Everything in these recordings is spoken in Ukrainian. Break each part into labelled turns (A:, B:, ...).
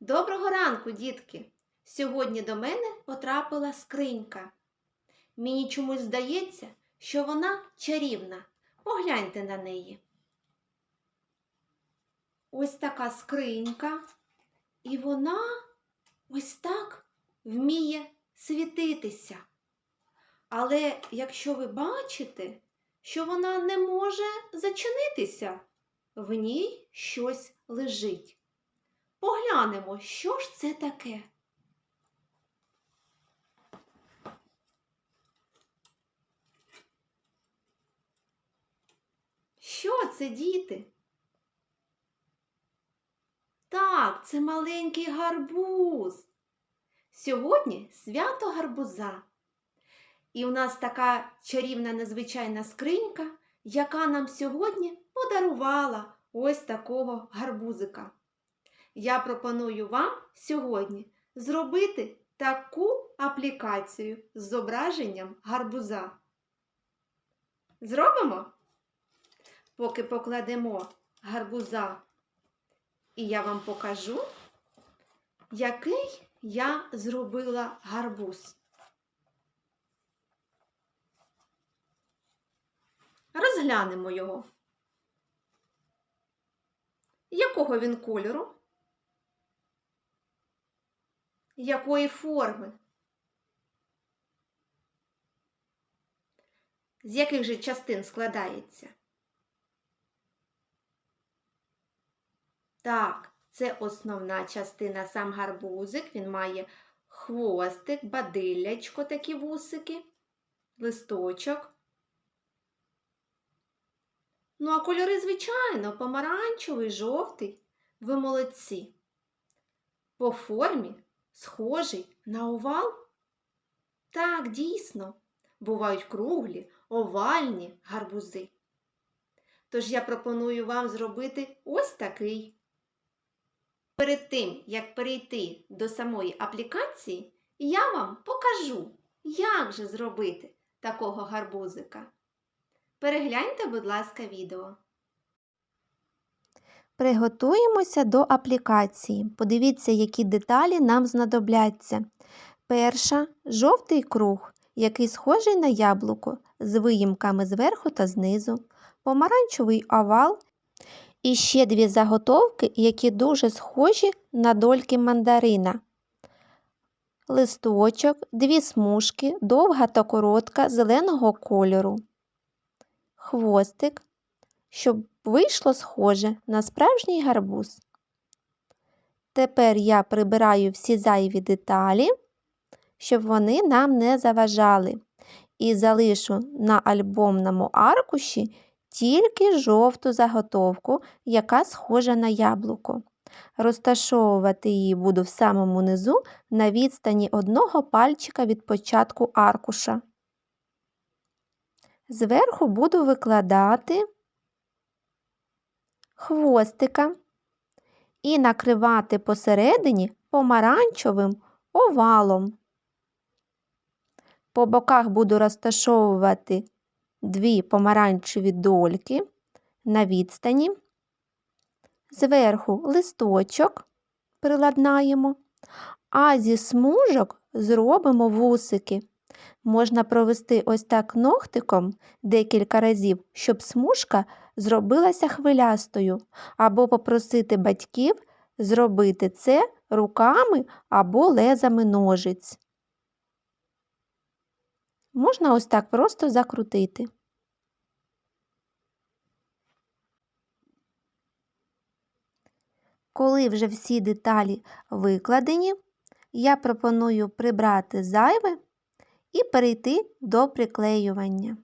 A: Доброго ранку, дітки! Сьогодні до мене потрапила скринька. Мені чомусь здається, що вона чарівна. Погляньте на неї. Ось така скринька, і вона ось так вміє світитися. Але якщо ви бачите, що вона не може зачинитися, в ній щось лежить. Поглянемо, що ж це таке. Що це, діти? Так, це маленький гарбуз. Сьогодні свято гарбуза. І у нас така чарівна незвичайна скринька, яка нам сьогодні подарувала ось такого гарбузика. Я пропоную вам сьогодні зробити таку аплікацію з зображенням гарбуза. Зробимо? Поки покладемо гарбуза, і я вам покажу, який я зробила гарбуз. Розглянемо його. Якого він кольору? Якої форми? З яких же частин складається? Так, це основна частина сам гарбузик. Він має хвостик, бадиллячко, такі вусики, листочок. Ну, а кольори, звичайно, помаранчевий, жовтий. Ви молодці. По формі схожий на овал? Так, дійсно, бувають круглі, овальні гарбузи. Тож я пропоную вам зробити ось такий. Перед тим, як перейти до самої аплікації, я вам покажу, як же зробити такого гарбузика. Перегляньте, будь ласка, відео.
B: Приготуємося до аплікації. Подивіться, які деталі нам знадобляться. Перша жовтий круг, який схожий на яблуко з виїмками зверху та знизу, помаранчевий овал і ще дві заготовки, які дуже схожі на дольки мандарина. Листочок, дві смужки, довга та коротка зеленого кольору. Хвостик, щоб вийшло схоже на справжній гарбуз. Тепер я прибираю всі зайві деталі, щоб вони нам не заважали, і залишу на альбомному аркуші тільки жовту заготовку, яка схожа на яблуко. Розташовувати її буду в самому низу на відстані одного пальчика від початку аркуша. Зверху буду викладати хвостика і накривати посередині помаранчевим овалом. По боках буду розташовувати дві помаранчеві дольки на відстані. Зверху листочок приладнаємо, а зі смужок зробимо вусики. Можна провести ось так ногтиком декілька разів, щоб смужка зробилася хвилястою, або попросити батьків зробити це руками або лезами ножиць. Можна ось так просто закрутити. Коли вже всі деталі викладені, я пропоную прибрати зайве і перейти до приклеювання.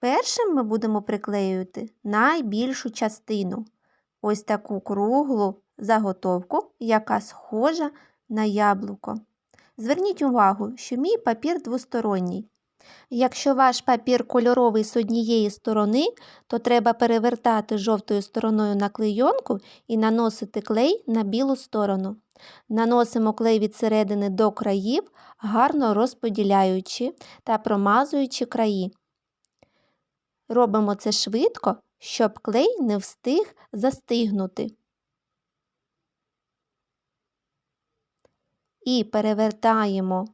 B: Першим ми будемо приклеювати найбільшу частину ось таку круглу заготовку, яка схожа на яблуко. Зверніть увагу, що мій папір двосторонній. Якщо ваш папір кольоровий з однієї сторони, то треба перевертати жовтою стороною на клейонку і наносити клей на білу сторону. Наносимо клей від середини до країв, гарно розподіляючи та промазуючи краї. Робимо це швидко, щоб клей не встиг застигнути. І перевертаємо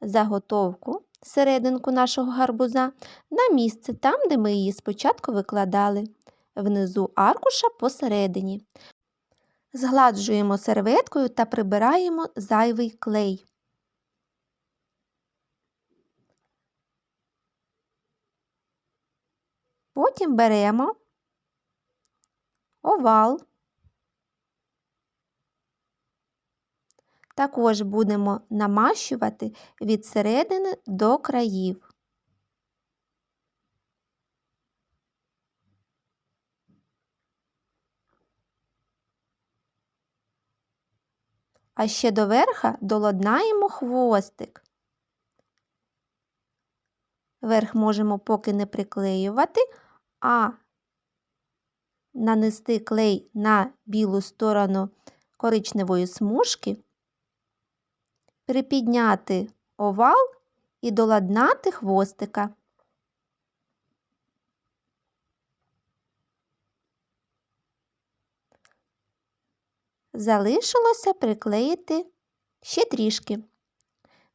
B: заготовку серединку нашого гарбуза на місце там, де ми її спочатку викладали, внизу аркуша посередині. Згладжуємо серветкою та прибираємо зайвий клей. Потім беремо овал. Також будемо намащувати від середини до країв. А ще до верха доладнаємо хвостик. Верх можемо поки не приклеювати, а нанести клей на білу сторону коричневої смужки, припідняти овал і доладнати хвостика. Залишилося приклеїти ще трішки.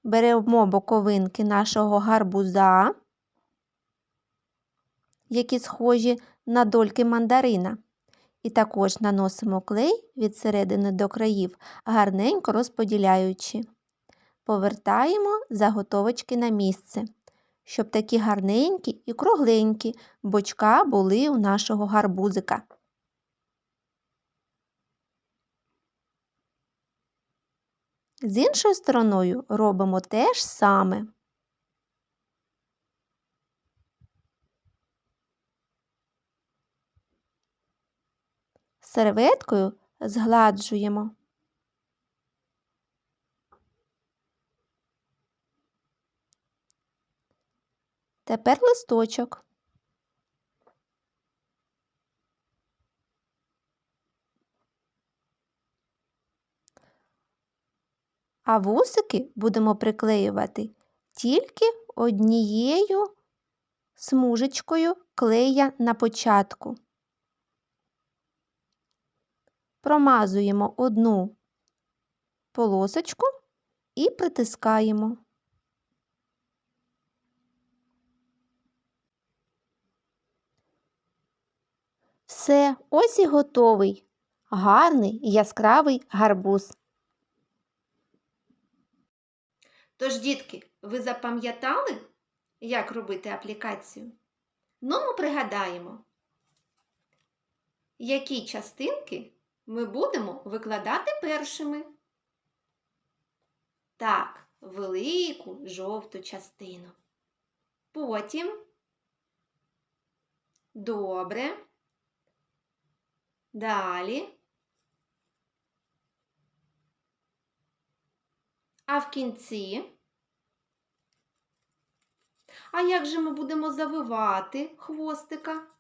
B: Беремо боковинки нашого гарбуза, які схожі на дольки мандарина. І також наносимо клей від середини до країв, гарненько розподіляючи. Повертаємо заготовочки на місце, щоб такі гарненькі і кругленькі бочка були у нашого гарбузика. З іншою стороною робимо те ж саме. Серветкою згладжуємо. Тепер листочок. А вусики будемо приклеювати тільки однією смужечкою клея на початку. Промазуємо одну полосочку і притискаємо. Все, ось і готовий. Гарний яскравий гарбуз.
A: Тож, дітки, ви запам'ятали, як робити аплікацію? Ну, ми пригадаємо, які частинки ми будемо викладати першими. Так, велику жовту частину. Потім добре. Далі. А в кінці. А як же ми будемо завивати хвостика?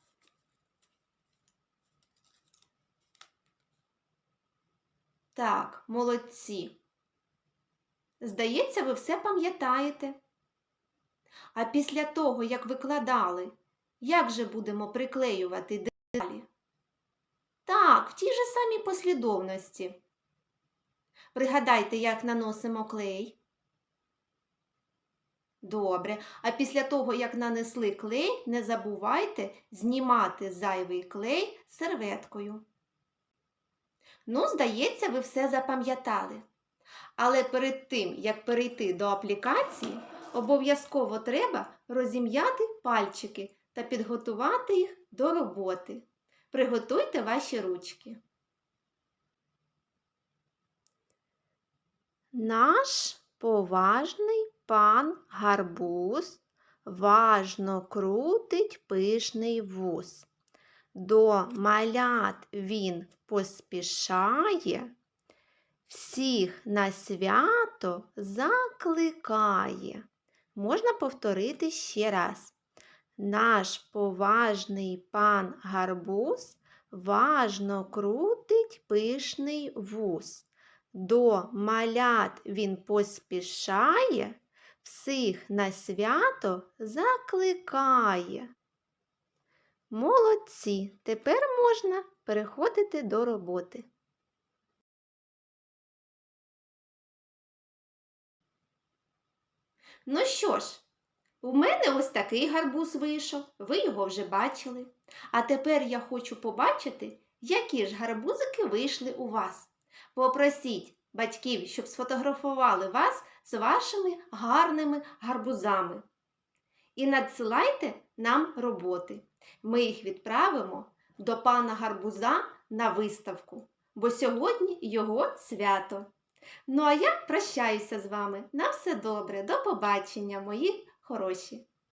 A: Так, молодці. Здається, ви все пам'ятаєте. А після того, як викладали, як же будемо приклеювати далі? Так, в тій же самій послідовності. Пригадайте, як наносимо клей. Добре. А після того, як нанесли клей, не забувайте знімати зайвий клей серветкою. Ну, здається, ви все запам'ятали. Але перед тим, як перейти до аплікації, обов'язково треба розім'яти пальчики та підготувати їх до роботи. Приготуйте ваші ручки.
B: Наш поважний пан гарбуз важно крутить пишний вуз. До малят він поспішає, всіх на свято закликає. Можна повторити ще раз. Наш поважний пан гарбуз важно крутить пишний вуз. До малят він поспішає, всіх на свято закликає.
A: Молодці! Тепер можна переходити до роботи. Ну що ж, у мене ось такий гарбуз вийшов, ви його вже бачили. А тепер я хочу побачити, які ж гарбузики вийшли у вас. Попросіть батьків, щоб сфотографували вас з вашими гарними гарбузами. І надсилайте нам роботи. Ми їх відправимо до пана гарбуза на виставку, бо сьогодні його свято. Ну а я прощаюся з вами. На все добре, до побачення, мої хороші.